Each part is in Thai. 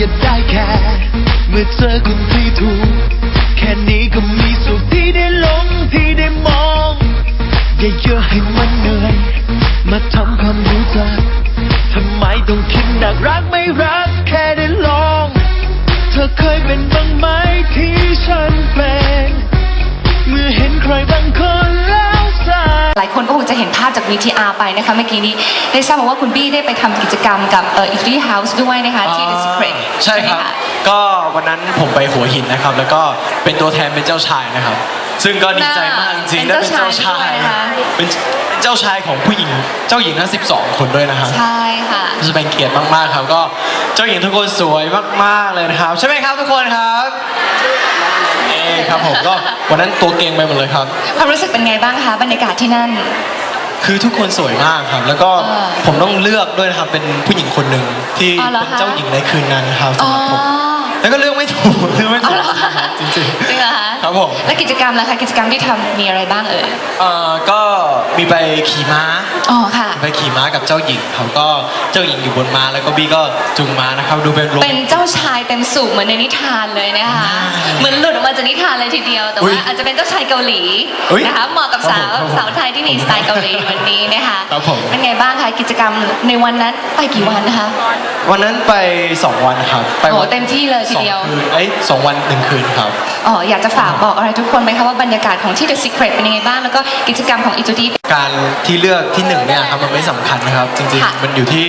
ก็ได้แค่ เมื่อเจอคนที่ถูก แค่นี้ก็มีสุขที่ได้ลงที่ได้มองอย่าเยอะให้มันเหนื่อย มาทำความรู้จักทำไมต้องคิดหนักรักไม่รักแค่ได้ลอง เธอเคยเป็นบ้างไหมที่ VTR ไปนะคะเมื่อกี้นี้ได้ทราบมาว่าคุณบี้ได้ไปทำกิจกรรมกับเอ่อ Equity House ด้วยนะคะที่ The Secret ใช่ครับไหมะก็วันนั้นผมไปหัวหินนะครับ แล้วก็เป็นตัวแทนเป็นเจ้าชายนะครับ ซึ่งก็ดีใจมากจริงๆได้เป็นเจ้าชายเป็นเจ้าชายด้วยนะคะเป็นเป็นเจ้าชายของผู้หญิง เจ้าหญิงทั้ง 12 คนด้วยนะครับ ใช่ค่ะจะเป็นเกียรติมากๆครับ ก็เจ้าหญิงทุกคนสวยมากๆเลยนะครับ ใช่ไหมครับทุกคนครับเอ้ครับผมก็วันนั้นตัวเก่งไปหมดเลยครับ ความรู้สึกเป็นไงบ้างคะบรรยากาศที่นั่น คือทุกคนสวยมากครับ แล้วก็เออผมต้องเลือกด้วยนะครับ เป็นผู้หญิงคนหนึ่งที่อ๋อเหรอเป็นคะเจ้าหญิงในคืนนั้นครับอ๋อ สำหรับผมแล้วก็เลือกไม่ถูกเลือกไม่อ๋อถูกเหรอคะจริงๆ จริงเหรอคะ ครับผม แล้วกิจกรรมล่ะคะกิจกรรมที่ทำมีอะไรบ้างเอ่ย เอ่อก็มีไปขี่ม้า อ๋อค่ะ ไปขี่ม้ากับเจ้าหญิงเขาก็เจ้าหญิงอยู่บนม้าแล้วก็บี้ก็จูงม้านะครับดูเป็นโรแมเป็นนติกเจ้าชายเต็มสูบเหมือนในนิทานเลยนะคะ เหมือนหลุดออกมาจากนิทานเลยทีเดียว แต่อุ๊ว่ายอาจจะเป็นเจ้าชายเกาหลีอุ๊ยนะคะเหมาะกับสาวครับผมสาวไทยที่มีสไตล์เกาหลีวันนี้นะคะครับผม เป็นไงบ้างคะกิจกรรมในวันนั้นไปกี่วันนะคะ วันนั้นไป 2 วันครับ ไปโอ้วันเต็มที่เลยทีเดียว สองคืนเอ้ยสองวันหนึ่งคืนครับ อ๋ออยากจะฝากบอกอะไรทุกคนไหมคะว่าบรรยากาศของที่ The Secret เป็นยังไงบ้างแล้วก็กิจกรรมของ i ิ u d i การที่เลือกที่หนึ่งเนี่ยครับมันไม่สำคัญนะครับ จริงค่ะๆ มันอยู่ที่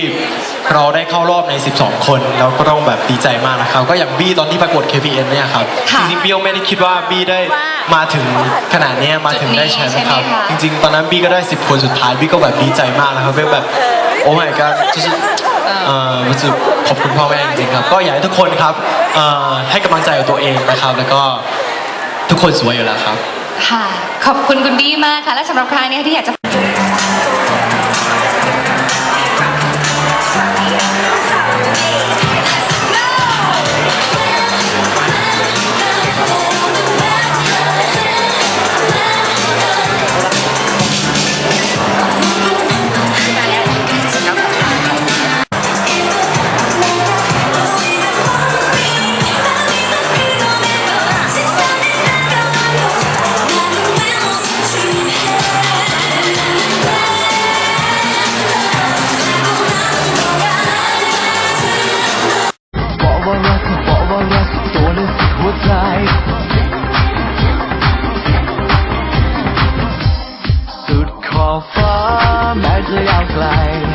เราได้เข้ารอบใน 12 คนแล้วก็ต้องแบบดีใจมากนะครับ ก็อย่างบี้ตอนที่ประกวด KPN เนี่ยครับค่ะจริงๆบี้ไม่ได้คิดว่าบี้ได้มาถึงขนาดเนี้ยมาถึงได้แชมป์ครับจุดนี้ใช่ไหมคะจริง ๆ ตอนนั้นบี้ก็ได้ 10 คนสุดท้ายบี้ก็แบบดีใจมากนะครับเป็นแบบโอ้ my god 就是เอ่อรู้สึกขอบคุณพ่อแม่จริงๆครับ ก็อยากให้ทุกคนครับเอ่อให้กำลังใจกับตัวเองนะครับ แล้วก็ ทุกคนสวยอยู่แล้วครับ ค่ะ ขอบคุณคุณบี้มากค่ะ และสำหรับใครเนี่ยที่อยากจะ สุ